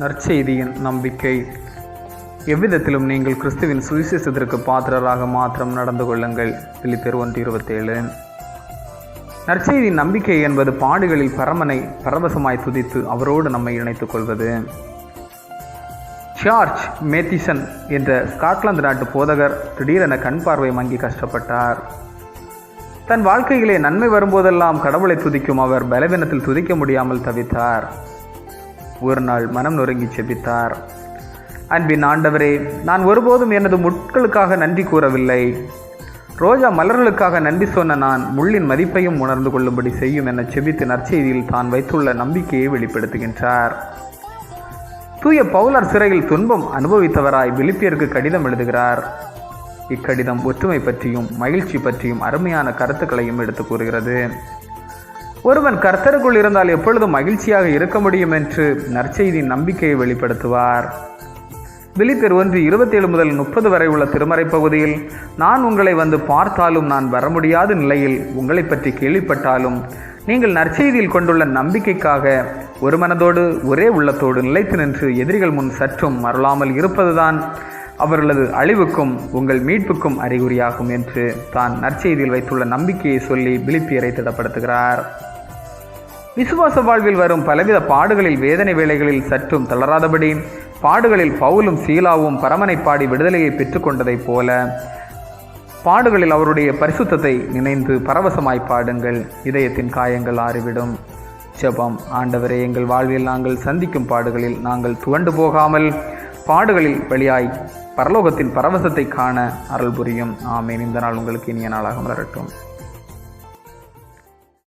நற்செய்தியின் நம்பிக்கை. எவ்விதத்திலும் நீங்கள் கிறிஸ்துவின் சுவிசேஷத்திற்கு பாத்திரராக மாத்திரம் நடந்து கொள்ளுங்கள். பிலிப்பேர் ஒன்று இருபத்தேழு. நற்செய்தியின் நம்பிக்கை என்பது பாடுகளில் பரமனை பரவசமாய் துதித்து அவரோடு நம்மை இணைத்துக் கொள்வது. ஜார்ஜ் மேத்திசன் என்ற ஸ்காட்லாந்து நாட்டு போதகர் திடீரென கண் பார்வை மங்கி கஷ்டப்பட்டார். தன் வாழ்க்கையிலே நன்மை வரும்போதெல்லாம் கடவுளை துதிக்கும் அவர் பலவீனத்தில் துதிக்க முடியாமல் தவித்தார். ஒரு நாள் மனம் நொறுங்கி செபித்தார். அன்பின் ஆண்டவரே நான் ஒருபோதும் எனது முட்களுக்காக நன்றி கூறவில்லை. ரோஜா மலர்களுக்காக நன்றி சொன்ன நான் முள்ளின் மதிப்பையும் உணர்ந்து கொள்ளும்படி செய்யும் என செபித்து நற்செய்தியில் தான் வைத்துள்ள நம்பிக்கையை வெளிப்படுத்துகின்றார். தூய பவுலர் சிறையில் துன்பம் அனுபவித்தவராய் விழிப்பியருக்கு கடிதம் எழுதுகிறார். இக்கடிதம் ஒற்றுமை பற்றியும் மகிழ்ச்சி பற்றியும் அருமையான கருத்துக்களையும் எடுத்து கூறுகிறது. ஒருவன் கர்த்தருக்குள் இருந்தால் எப்பொழுதும் மகிழ்ச்சியாக இருக்க முடியும் என்று நற்செய்தியின் நம்பிக்கையை வெளிப்படுத்துவார். பிலிப்பியர் ஒன்று இருபத்தேழு முதல் முப்பது வரை உள்ள திருமறை பகுதியில் நான் உங்களை வந்து பார்த்தாலும் நான் வர முடியாத நிலையில் உங்களை பற்றி கேள்விப்பட்டாலும் நீங்கள் நற்செய்தியில் கொண்டுள்ள நம்பிக்கைக்காக ஒரு மனதோடு ஒரே உள்ளத்தோடு நிலைத்து நின்று எதிரிகள் முன் சற்றும் மறலாமல் இருப்பதுதான் அவர்களது அழிவுக்கும் உங்கள் மீட்புக்கும் அறிகுறியாகும் என்று தான் நற்செய்தியில் வைத்துள்ள நம்பிக்கையை சொல்லி பிலிப்பியரை திடப்படுத்துகிறார். விசுவாச வாழ்வில் வரும் பலவித பாடுகளில் வேதனை வேலைகளில் சற்றும் தளராதபடி பாடுகளில் பவுலும் சீலாவும் பரமனை பாடி விடுதலையை பெற்றுக்கொண்டதைப் போல பாடுகளில் அவருடைய பரிசுத்தத்தை நினைந்து பரவசமாய் பாடுங்கள் இதயத்தின் காயங்கள் ஆறிவிடும். ஜபம். ஆண்டவரே எங்கள் வாழ்வில் நாங்கள் சந்திக்கும் பாடுகளில் நாங்கள் துவண்டு போகாமல் பாடுகளில் வழியாய் பரலோகத்தின் பரவசத்தை காண அருள் புரியும். ஆமேன். இந்த நாள் உங்களுக்கு இனிய நாளாக மலரட்டும்.